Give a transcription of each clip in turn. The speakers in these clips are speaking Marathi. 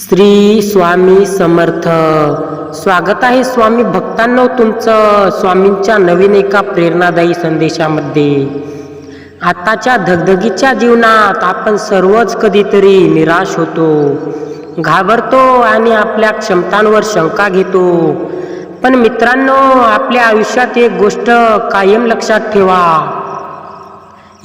श्री स्वामी समर्थ. स्वागत आहे स्वामी भक्तांनो तुमचं स्वामींच्या नवीन एका प्रेरणादायी संदेशामध्ये. आताच्या धगधगीच्या जीवनात आपण सर्वच कधीतरी निराश होतो घाबरतो आणि आपल्या क्षमतांवर शंका घेतो. पण मित्रांनो आपल्या आयुष्यात एक गोष्ट कायम लक्षात ठेवा.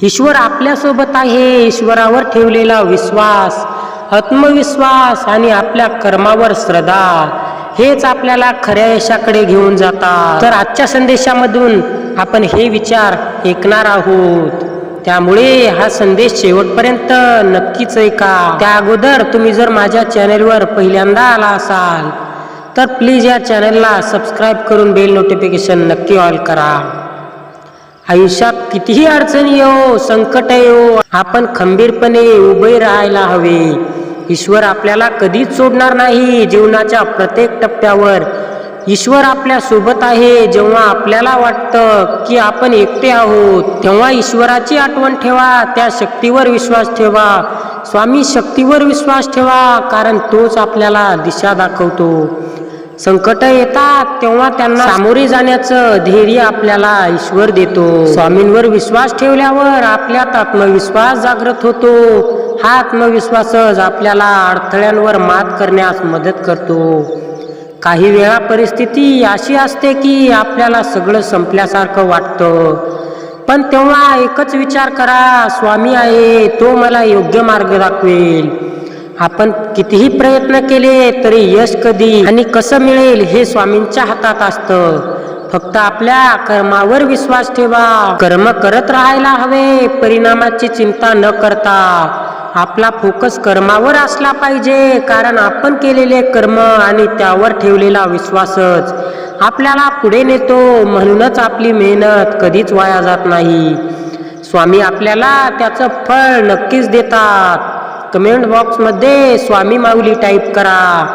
ईश्वर आपल्यासोबत आहे ईश्वरावर ठेवलेला विश्वास. आत्मविश्वास आणि आपल्या कर्मावर श्रद्धा हेच आपल्याला खऱ्या यशाकडे घेऊन जातात. तर आजच्या संदेशामधून आपण हे विचार ऐकणार आहोत. त्यामुळे हा संदेश शेवटपर्यंत नक्कीच ऐका. त्या अगोदर तुम्ही जर माझ्या चॅनेलवर पहिल्यांदा आला असाल तर प्लीज या चॅनेलला सबस्क्राईब करून बेल नोटिफिकेशन नक्की ऑल करा. आयुष्यात कितीही अडचणी येऊ संकट येऊ आपण खंबीरपणे उभे राहायला हवे. ईश्वर आपल्याला कधीच सोडणार नाही जीवनाच्या प्रत्येक टप्प्यावर. ईश्वर आपल्यासोबत आहे जेव्हा आपल्याला वाटतं की आपण एकटे आहोत. तेव्हा ईश्वराची आठवण ठेवा त्या शक्तीवर विश्वास ठेवा. स्वामी शक्तीवर विश्वास ठेवा कारण तोच आपल्याला दिशा दाखवतो. संकट येतात तेव्हा त्यांना सामोरे जाण्याचं धैर्य आपल्याला ईश्वर देतो. स्वामींवर विश्वास ठेवल्यावर आपल्यात आत्मविश्वास जागृत होतो. हा आत्मविश्वासच आपल्याला अडथळ्यांवर मात करण्यास मदत करतो. काही वेळा परिस्थिती अशी असते की आपल्याला सगळं संपल्यासारखं वाटतं. पण तेव्हा एकच विचार करा स्वामी आहे तो मला योग्य मार्ग दाखवेल. आपण कितीही प्रयत्न केले तरी यश कधी आणि कसं मिळेल हे स्वामींच्या हातात असतं. फक्त आपल्या कर्मावर विश्वास ठेवा. कर्म करत राहायला हवे परिणामाची चिंता न करता. आपला फोकस कर्मावर असला पाहिजे कारण आपण केलेले कर्म आणि त्यावर ठेवलेला विश्वासच आपल्याला पुढे नेतो म्हणूनच आपली मेहनत कधीच वाया जात नाही. स्वामी आपल्याला त्याचं फळ नक्कीच देतात. कमेंट बॉक्समध्ये स्वामी माऊली टाईप करा.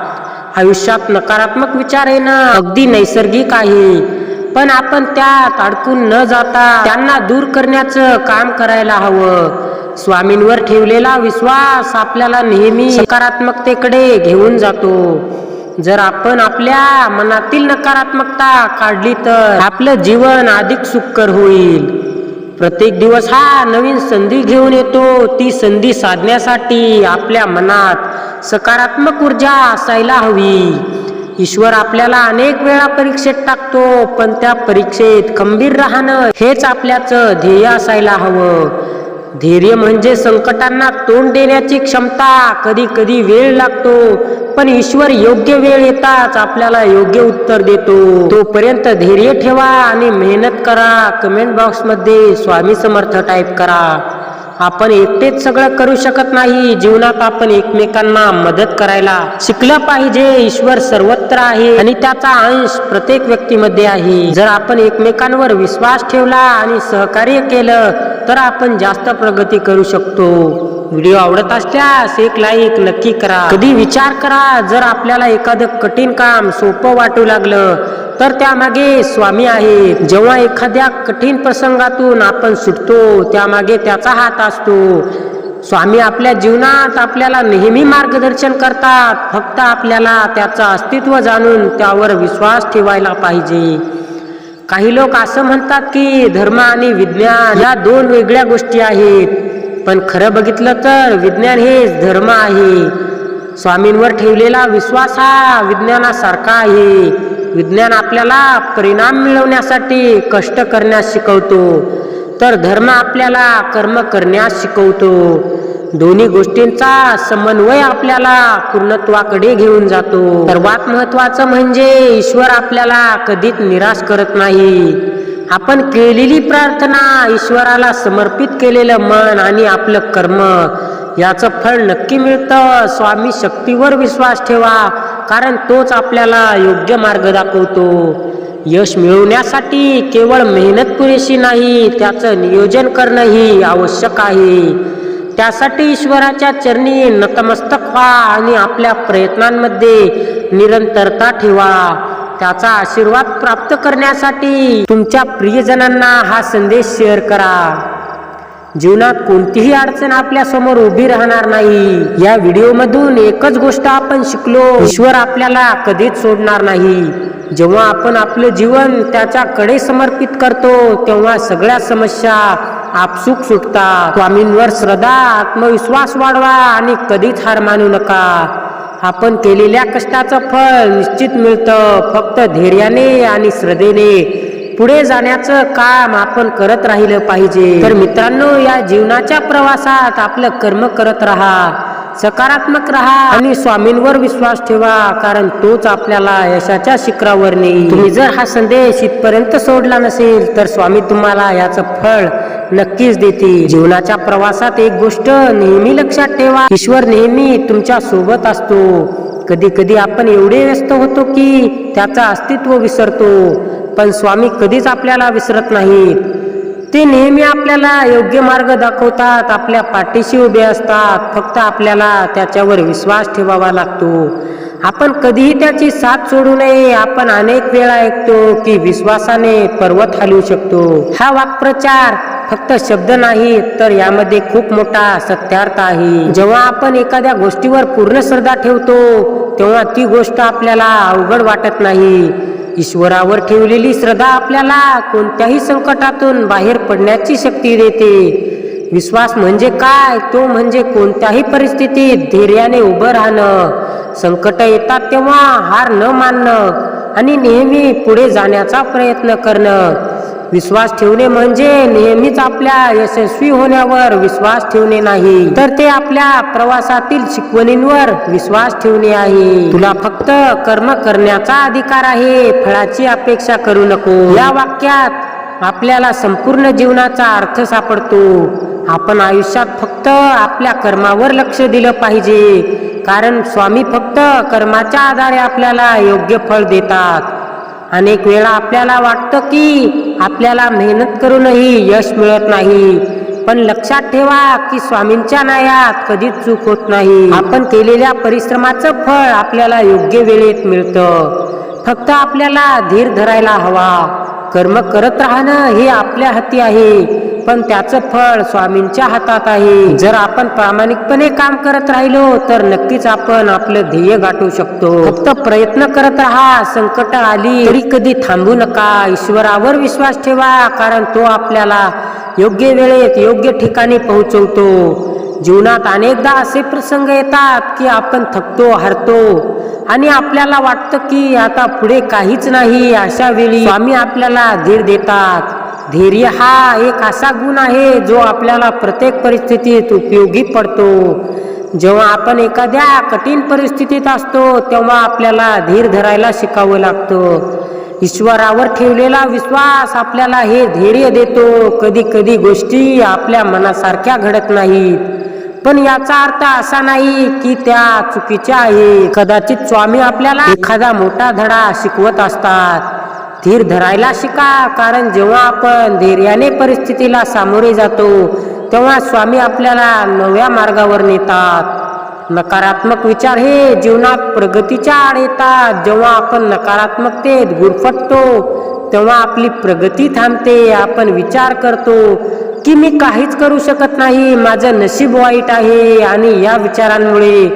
आयुष्यात नकारात्मक विचार येणं अगदी नैसर्गिक आहे. पण आपण त्यात अडकून न जाता त्यांना दूर करण्याचं काम करायला हवं. स्वामींवर ठेवलेला विश्वास आपल्याला नेहमी सकारात्मकतेकडे घेऊन जातो. जर आपण आपल्या मनातील नकारात्मकता काढली तर आपलं जीवन अधिक सुखकर होईल. प्रत्येक दिवस हा नवीन संधी घेऊन येतो. ती संधी साधण्यासाठी आपल्या मनात सकारात्मक ऊर्जा असायला हवी. ईश्वर आपल्याला अनेक वेळा परीक्षेत टाकतो पण त्या परीक्षेत खंबीर राहणं हेच आपल्याचं ध्येय असायला हवं. धैर्य म्हणजे संकटांना तोंड देण्याची क्षमता. कधी कधी वेळ लागतो पण ईश्वर योग्य वेळ येताच आपल्याला योग्य उत्तर देतो. तोपर्यंत धैर्य ठेवा आणि मेहनत करा. कमेंट बॉक्समध्ये स्वामी समर्थ टाईप करा. आपण एकटेच सगळं करू शकत नाही. जीवनात आपण एकमेकांना मदत करायला शिकलं पाहिजे. ईश्वर सर्वत्र आहे आणि त्याचा अंश प्रत्येक व्यक्तीमध्ये आहे. जर आपण एकमेकांवर विश्वास ठेवला आणि सहकार्य केलं तर आपण जास्त प्रगती करू शकतो. व्हिडिओ आवडत असल्यास एक लाईक नक्की करा. कधी विचार करा जर आपल्याला एखादं कठीण काम सोपं वाटू लागलं तर त्यामागे स्वामी आहे. जेव्हा एखाद्या कठीण प्रसंगातून आपण सुटतो त्यामागे त्याचा हात असतो. स्वामी आपल्या जीवनात आपल्याला नेहमी मार्गदर्शन करतात. फक्त आपल्याला त्याचं अस्तित्व जाणून त्यावर विश्वास ठेवायला पाहिजे. काही लोक असं म्हणतात की धर्म आणि विज्ञान या दोन वेगळ्या गोष्टी आहेत. पण खरं बघितलं तर विज्ञान हेच धर्म आहे. स्वामींवर ठेवलेला विश्वास हा विज्ञानासारखा आहे. विज्ञान आपल्याला परिणाम मिळवण्यासाठी कष्ट करण्यास शिकवतो तर धर्म आपल्याला कर्म करण्यास शिकवतो. दोन्ही गोष्टींचा समन्वय आपल्याला पूर्णत्वाकडे घेऊन जातो. सर्वात महत्वाचं म्हणजे ईश्वर आपल्याला कधीच निराश करत नाही. आपण केलेली प्रार्थना ईश्वराला समर्पित केलेलं मन आणि आपलं कर्म याचं फळ नक्की मिळतं. स्वामी शक्तीवर विश्वास ठेवा कारण तोच आपल्याला योग्य मार्ग दाखवतो. यश मिळवण्यासाठी केवळ मेहनत पुरेशी नाही त्याचं नियोजन करणंही आवश्यक आहे. त्यासाठी ईश्वराच्या चरणी नतमस्तक व्हा आणि आपल्या प्रयत्नांमध्ये निरंतरता ठेवा. त्याचा आशीर्वाद प्राप्त करण्यासाठी तुमच्या प्रियजनांना हा संदेश शेअर करा. जीवनात कोणतीही अडचण आपल्यासमोर उभी राहणार नाही. या व्हिडिओ मधून एकच गोष्ट आपण शिकलो. ईश्वर आपल्याला कधीच सोडणार नाही. जेव्हा आपण आपलं जीवन त्याच्याकडे समर्पित करतो तेव्हा सगळ्या समस्या आपसूक सुटतात. स्वामींवर श्रद्धा आत्मविश्वास वाढवा आणि कधीच हार मानू नका. आपण केलेल्या कष्टाचं फळ निश्चित मिळतं. फक्त धैर्याने आणि श्रद्धेने पुढे जाण्याचं काम आपण करत राहिलं पाहिजे. तर मित्रांनो या जीवनाच्या प्रवासात आपलं कर्म करत राहा. सकारात्मक राहा आणि स्वामींवर विश्वास ठेवा कारण तोच आपल्याला यशाच्या शिखरावर नेईल. तुम्ही जर हा संदेश इथपर्यंत सोडला नसेल तर स्वामी तुम्हाला याचं फळ नक्कीच देतील जीवनाच्या प्रवासात एक गोष्ट नेहमी लक्षात ठेवा. ईश्वर नेहमी तुमच्यासोबत असतो. कधी कधी आपण एवढे व्यस्त होतो की त्याचा अस्तित्व विसरतो. पण स्वामी कधीच आपल्याला विसरत नाहीत. ते नेहमी आपल्याला योग्य मार्ग दाखवतात आपल्या पाठीशी उभे असतात. फक्त आपल्याला त्याच्यावर विश्वास ठेवावा लागतो. आपण कधीही त्याची साथ सोडू नये. आपण अनेक वेळा ऐकतो की विश्वासाने पर्वत हलवू शकतो. हा वाक्प्रचार फक्त शब्द नाही तर यामध्ये खूप मोठा सत्यार्थ आहे. जेव्हा आपण एखाद्या गोष्टीवर पूर्ण श्रद्धा ठेवतो तेव्हा ती गोष्ट आपल्याला अवघड वाटत नाही. ईश्वरावर ठेवलेली श्रद्धा आपल्याला कोणत्याही संकटातून बाहेर पडण्याची शक्ती देते. विश्वास म्हणजे काय? तो म्हणजे कोणत्याही परिस्थितीत धैर्याने उभं राहणं. संकट येतात तेव्हा हार न मानणं आणि नेहमी पुढे जाण्याचा प्रयत्न करणं. विश्वास ठेवणे म्हणजे नेहमीच आपल्या यशस्वी होण्यावर विश्वास ठेवणे नाही. तर ते आपल्या प्रवासातील शिकवणींवर विश्वास ठेवणे आहे. तुला फक्त कर्म करण्याचा अधिकार आहे फळाची अपेक्षा करू नको. या वाक्यात आपल्याला संपूर्ण जीवनाचा अर्थ सापडतो. आपण आयुष्यात फक्त आपल्या कर्मावर लक्ष दिलं पाहिजे. कारण स्वामी फक्त कर्माच्या आधारे आपल्याला योग्य फळ देतात. अनेक वेळा आपल्याला वाटतं की आपल्याला मेहनत करूनही यश मिळत नाही. पण लक्षात ठेवा की स्वामींच्या नायात कधीच चूक होत नाही. आपण केलेल्या परिश्रमाचं फळ आपल्याला योग्य वेळेत मिळतं. फक्त आपल्याला धीर धरायला हवा. कर्म करत राहणं हे आपल्या हाती आहे. पण त्याचं फळ स्वामींच्या हातात आहे. जर आपण प्रामाणिकपणे काम करत राहिलो तर नक्कीच आपण आपलं ध्येय गाठू शकतो. फक्त प्रयत्न करत राहा संकट आली तरी कधी थांबू नका. ईश्वरावर विश्वास ठेवा कारण तो आपल्याला योग्य वेळेत योग्य ठिकाणी पोहोचवतो. जीवनात अनेकदा असे प्रसंग येतात की आपण थकतो हरतो आणि आपल्याला वाटतं की आता पुढे काहीच नाही. अशा वेळी स्वामी आपल्याला धीर देतात. धैर्य हा एक असा गुण आहे जो आपल्याला प्रत्येक परिस्थितीत उपयोगी पडतो. जेव्हा आपण एखाद्या कठीण परिस्थितीत असतो तेव्हा आपल्याला धीर धरायला शिकावं लागतं. ईश्वरावर ठेवलेला विश्वास आपल्याला हे धैर्य देतो. कधी कधी गोष्टी आपल्या मनासारख्या घडत नाहीत. पण याचा अर्थ असा नाही की त्या चुकीच्या आहे कदाचित स्वामी आपल्याला एखादा मोठा धडा शिकवत असतात. धीर धरायला शिका कारण जेव्हा आपण धैर्याने परिस्थितीला सामोरे जातो तेव्हा स्वामी आपल्याला नव्या मार्गावर नेतात. नकारात्मक विचार हे जीवनात प्रगतीच्या आड येतात. जेव्हा आपण नकारात्मकतेत गुरफटतो तेव्हा आपली प्रगती थांबते. आपण विचार करतो की मी काहीच करू शकत नाही. माझं नशीब वाईट आहे. आणि या विचारांमुळे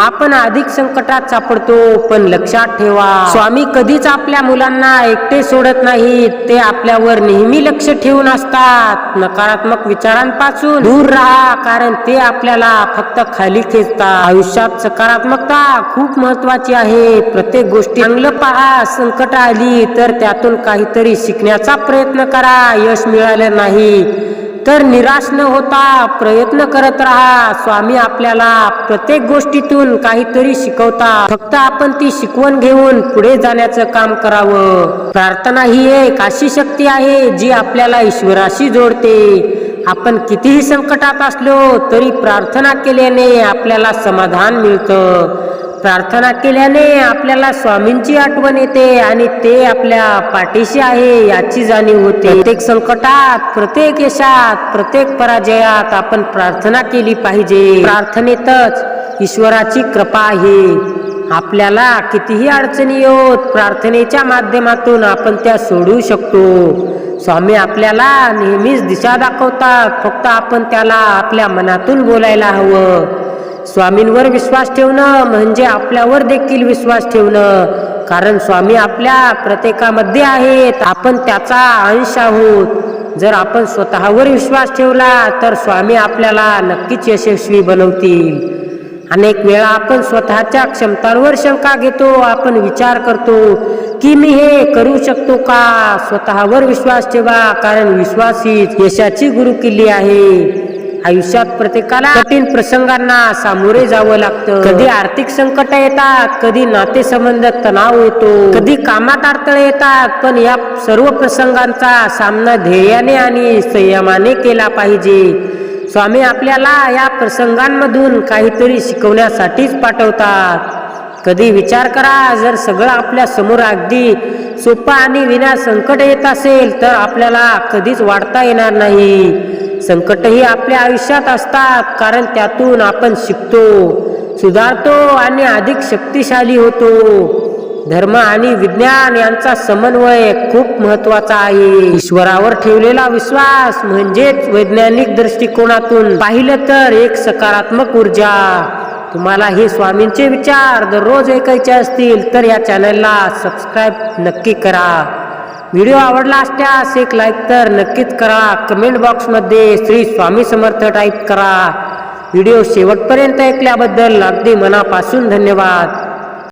आपण अधिक संकटात सापडतो पण लक्षात ठेवा. स्वामी कधीच आपल्या मुलांना एकटे सोडत नाहीत. ते आपल्यावर नेहमी लक्ष ठेवून असतात. नकारात्मक विचारांपासून दूर राहा कारण ते आपल्याला फक्त खाली खेचतात. आयुष्यात सकारात्मकता खूप महत्वाची आहे. प्रत्येक गोष्टी चांगलं पहा संकट आली तर त्यातून काहीतरी शिकण्याचा प्रयत्न करा. यश मिळालं नाही तर निराश न होता प्रयत्न करत राहा. स्वामी आपल्याला प्रत्येक गोष्टीतून काहीतरी शिकवता. फक्त आपण ती शिकवण घेऊन पुढे जाण्याचं काम करावं. प्रार्थना ही एक अशी शक्ती आहे जी आपल्याला ईश्वराशी जोडते. आपण कितीही संकटात असलो तरी प्रार्थना केल्याने आपल्याला समाधान मिळतं. प्रार्थना केल्याने आपल्याला स्वामींची आठवण येते आणि ते आपल्या पाठीशी आहे याची जाणीव होते. प्रत्येक संकटात प्रत्येक यशात प्रत्येक पराजयात आपण प्रार्थना केली पाहिजे. प्रार्थनेतच ईश्वराची कृपा आहे. आपल्याला कितीही अडचणी येत प्रार्थनेच्या माध्यमातून आपण त्या सोडवू शकतो. स्वामी आपल्याला नेहमीच दिशा दाखवतात. फक्त आपण त्याला आपल्या मनातून बोलायला हवं. स्वामींवर विश्वास ठेवणं म्हणजे आपल्यावर देखील विश्वास ठेवणं. कारण स्वामी आपल्या प्रत्येकामध्ये आहेत. आपण त्याचा अंश आहोत. जर आपण स्वतःवर विश्वास ठेवला तर स्वामी आपल्याला नक्कीच यशस्वी बनवतील. अनेक वेळा आपण स्वतःच्या क्षमतांवर शंका घेतो. आपण विचार करतो की मी हे करू शकतो का? स्वतःवर विश्वास ठेवा. कारण विश्वास हीच यशाची गुरुकिल्ली आहे. आयुष्यात प्रत्येकाला कठीण प्रसंगांना सामोरे जावं लागतं. कधी आर्थिक संकट येतात कधी नातेसंबंध तणाव येतो कधी कामात अडथळे येतात पण या सर्व प्रसंगांचा सामना ध्येयाने आणि संयमाने केला पाहिजे. स्वामी आपल्याला या प्रसंगांमधून काहीतरी शिकवण्यासाठीच पाठवतात. कधी विचार करा जर सगळं आपल्यासमोर अगदी सोपं आणि विना संकट येत असेल तर आपल्याला कधीच वाढता येणार नाही. संकटही आपल्या आयुष्यात असतात कारण त्यातून आपण शिकतो सुधारतो आणि अधिक शक्तिशाली होतो. धर्म आणि विज्ञान यांचा समन्वय खूप महत्त्वाचा आहे. ईश्वरावर ठेवलेला विश्वास म्हणजेच वैज्ञानिक दृष्टिकोनातून पाहिलं तर एक सकारात्मक ऊर्जा. तुम्हाला हे स्वामींचे विचार दररोज ऐकायचे असतील तर या चॅनलला सबस्क्राईब नक्की करा. व्हिडिओ आवडला असल्यास एक लाईक तर नक्कीच करा. कमेंट बॉक्समध्ये श्री स्वामी समर्थ टाईप करा. व्हिडिओ शेवटपर्यंत ऐकल्याबद्दल अगदी मनापासून धन्यवाद.